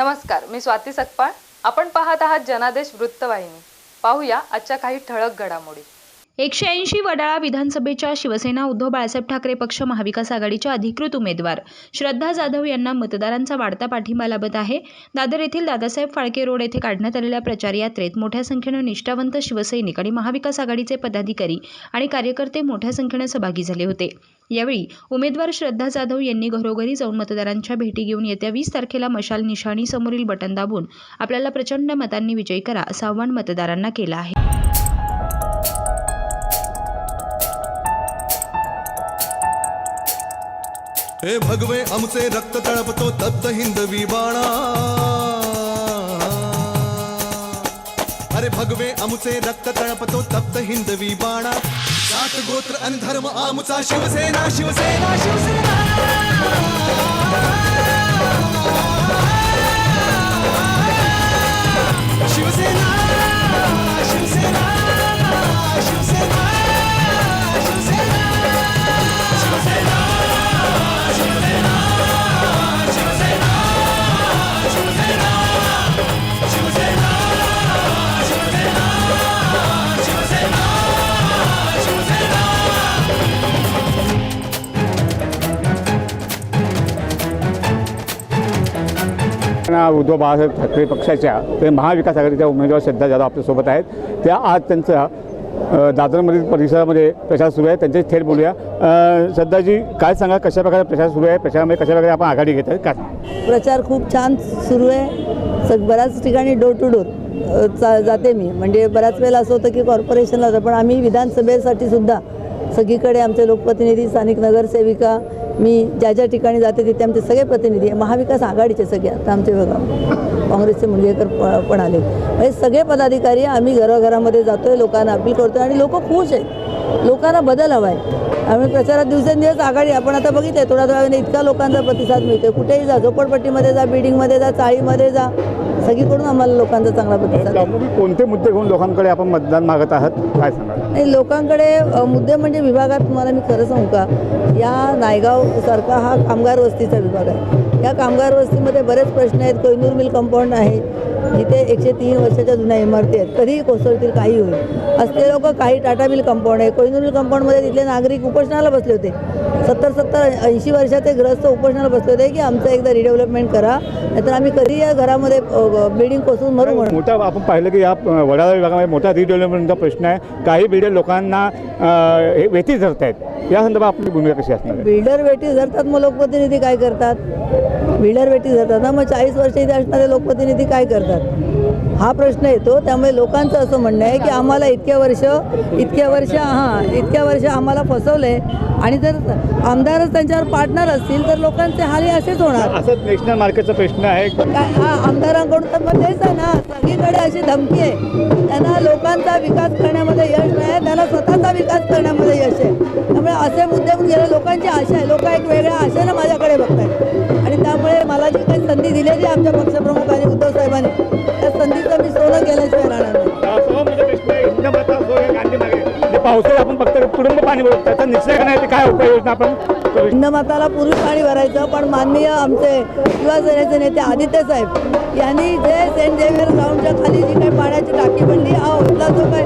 नमस्कार मी स्वाती सकपाळ. आपण पाहत आहात जनादेश वृत्तवाहिनी. पाहूया आजच्या काही ठळक घडामोडी. एकशे ऐंशी वडाळा विधानसभेच्या शिवसेना उद्धव बाळासाहेब ठाकरे पक्ष महाविकास आघाडीच्या अधिकृत उमेदवार. श्रद्धा जाधव यांना मतदारांचा वाढता पाठिंबा लाभत आहे. दादर येथील दादासाहेब फाळके रोड येथे काढण्यात आलेल्या प्रचार यात्रेत मोठ्या संख्येनं निष्ठावंत शिवसैनिक आणि महाविकास आघाडीचे पदाधिकारी आणि कार्यकर्ते मोठ्या संख्येनं सहभागी झाले होते. यावेळी उमेदवार श्रद्धा जाधव यांनी घरोघरी जाऊन मतदारांच्या भेटी घेऊन येत्या वीस तारखेला मशाल निशाणी समोरील बटन दाबून आपल्याला प्रचंड मतांनी विजयी करा असं आव्हान मतदारांना केलं आहे. हे भगवे आमचे रक्त तळपतो तप्त हिंदवी बाणा. अरे भगवे आमचे रक्त तळपतो तप्त हिंदवी बाणा. सात गोत्र आणि धर्म आमचा शिवसेना शिवसेना शिवसेना. ना उद्धव बाळासाहेब ठाकरे पक्षाच्या ते महाविकास आघाडीच्या उमेदवार श्रद्धा जाधव आपल्यासोबत आहेत. त्या आज त्यांचा दादरमधील परिसरामध्ये प्रचार सुरू आहे. त्यांचे थेट बोलूया. श्रद्धाजी काय सांगा कशा प्रकारे प्रचार सुरू आहे? प्रचारामध्ये कशा प्रकारे आपण आघाडी घेत आहे का प्रचार खूप छान सुरू आहे. सग बऱ्याच ठिकाणी डोर टू डोर चा जाते मी. म्हणजे बऱ्याच वेळेला असं होतं की कॉर्पोरेशनला पण आम्ही विधानसभेसाठी सुद्धा सगळीकडे आमचे लोकप्रतिनिधी स्थानिक नगरसेविका मी ज्या ज्या ठिकाणी जाते तिथे आमचे सगळे प्रतिनिधी महाविकास आघाडीचे सगळे आता आमचे बघा काँग्रेसचे मुंडगेकर प- पण आले. म्हणजे सगळे पदाधिकारी आम्ही घरोघरामध्ये जातो आहे लोकांना अपील करतो आणि लोक खुश आहेत. लोकांना बदल हवा आहे आम्ही प्रचारात दिवसेंदिवस आघाडी आपण आता बघितलं थोड्या थोड्या वेळाने इतका लोकांचा प्रतिसाद मिळतो कुठेही जा झोपडपट्टीमध्ये जा बिल्डिंगमध्ये जा चाळीमध्ये जा. सगळीकडून आम्हाला लोकांचा चांगला प्रतिसाद कोणते मुद्दे घेऊन लोकांकडे आपण मतदान मागत आहात? काय सांगा नाही लोकांकडे मुद्दे म्हणजे विभागात तुम्हाला मी खरं सांगू का? या नायगाव सारखा हा कामगार वस्तीचा विभाग आहे. या कामगार वस्तीमध्ये बरेच प्रश्न आहेत. कोयनूर मिल कंपाऊंड आहे. जिथे एकशे तीन वर्षाच्या जुन्या इमारती आहेत. कधीही कोसळतील काही होईल. असले लोक काही टाटा मिल कंपाऊंड आहे. कोयनूर मिल कंपाऊंडमध्ये तिथले नागरिक उपोषणाला बसले होते. सत्तर सत्तर ऐंशी वर्षाचे ग्रस्त उपोषणाला बसले होते की आमचं एकदा रिडेव्हलपमेंट करा नाहीतर आम्ही कधी या घरामध्ये बिल्डिंग कोसळून मरू म्हणून. मोठा आपण पाहिलं की या वडाळा विभागामध्ये मोठा रिडेव्हलपमेंटचा प्रश्न आहे. काही बिल्डर लोकांना हे वेठी धरत आहेत या संदर्भात आपली भूमिका कशी असणार बिल्डर वेटी धरतात मग लोकप्रतिनिधी काय करतात? बिल्डर वेटी धरतात ना मग चाळीस वर्ष इथे असणारे लोकप्रतिनिधी काय करतात? हा प्रश्न येतो. त्यामुळे लोकांचं असं म्हणणं आहे की आम्हाला इतक्या वर्ष इतक्या वर्ष हां इतक्या वर्ष आम्हाला फसवलंय. आणि जर आमदारच त्यांच्यावर पार्टनर असतील तर लोकांचे हाल असेच होणार. असंच नॅशनल मार्केटचा प्रश्न आहे. काय हा आमदारांकडून तर मग तेच आहे ना. सगळीकडे अशी धमकी आहे. त्यांना लोकांचा विकास करण्यामध्ये यश नाही आहे त्यांना स्वतःचा विकास करण्यामध्ये यश आहे. त्यामुळे असे मुद्दे म्हणून गेले. लोकांची आशा आहे. लोक एक वेगळ्या आशेनं माझ्याकडे आणि त्यामुळे मला जी काही संधी दिलेली आमच्या पक्षप्रमुखांनी उद्धव साहेबांनी. त्या संधीचं मी सोनं केल्याशिवाय राहणार नाही. म्हणजे पावसाळ्यात आपण फक्त तुडुंब पाणी भरतो त्याचा निश्चय करण्यासाठी काय उपाययोजना आपण हिंदमाताला पूर्वी पाणी भरायचं पण माननीय आमचे युवासेनेचे नेते आदित्य साहेब यांनी जे सेंट झेवियर ग्राउंडच्या खाली जी काही पाण्याची टाकी बनली हा होतला जो काही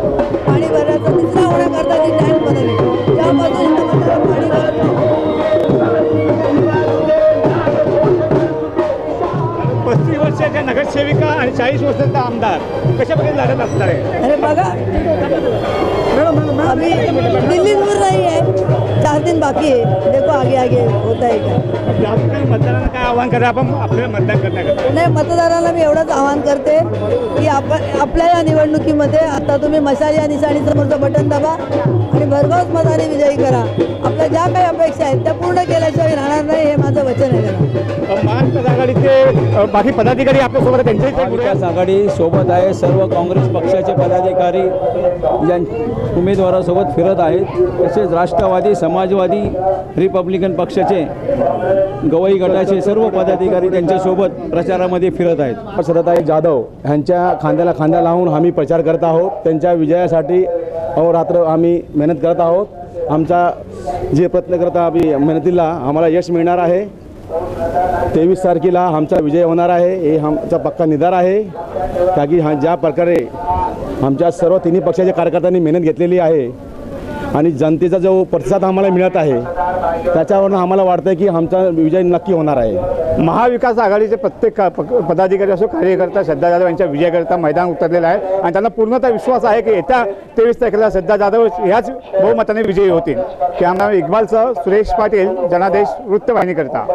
पस्तीस वर्षाच्या नगरसेविका आणि चाळीस वर्षाचा आमदार कशा प्रकारे लढत असणार आहे? अरे बघा. अभी दिल्ली दूर नहीं है चार दिन बाकी है देखो आगे आगे होता है क्या मतदारांना काय आव्हान करा आपण आपल्याला मतदान करण्याकरता नाही मतदारांना मी एवढंच आवाहन करते की आपण आपल्या या निवडणुकीमध्ये आता तुम्ही मशाल या निशाणी समोरचं बटन दाबा आणि भरघोस मताने विजयी करा. आपल्या ज्या काही अपेक्षा आहेत त्या पूर्ण केल्याशिवाय राहणार नाही हे माझं वचन आहे त्यांना महाविकास आघाडीचे बाकी पदाधिकारी आपल्यासोबत त्यांच्याही. महाविकास आघाडी सोबत आहे. सर्व काँग्रेस पक्षाचे पदाधिकारी ज्या उमेदवारासोबत फिरत आहेत. तसेच राष्ट्रवादी समाजवादी रिपब्लिकन पक्षाचे गवई गटाचे सर्व पदाधिकारी त्यांच्यासोबत प्रचारामध्ये फिरत आहेत. शरदाई जाधव ह्यांच्या खांद्याला खांदा लावून आम्ही प्रचार करत आहोत. त्यांच्या विजयासाठी अहोरात्र आम्ही मेहनत करत आहोत. आमचा जे प्रयत्न करता आम्ही मेहनतीला आम्हाला यश मिळणार आहे. तेवीस तारखेला आमचा विजय होणार आहे. हे आमचा पक्का निधार आहे. का की हा ज्या प्रकारे आमच्या सर्व तिन्ही पक्षाच्या कार्यकर्त्यांनी मेहनत घेतलेली आहे आणि जनतेचा जो प्रतिसाद आम्हाला मिळत आहे त्याच्यावरून आम्हाला वाटतं की आमचा विजय नक्की होणार आहे. महाविकास आघाडीचे प्रत्येक पदाधिकारी असो कार्यकर्ता श्रद्धा जाधव यांच्या विजयाकरता मैदान उतरलेला आहे आणि त्यांना पूर्णतः विश्वास आहे की येत्या तेवीस तारखेला श्रद्धा जाधव ह्याच बहुमताने विजयी होतील. कॅमेरा इक्बालसह सुरेश पाटील जनादेश वृत्तवाहिनीकरता.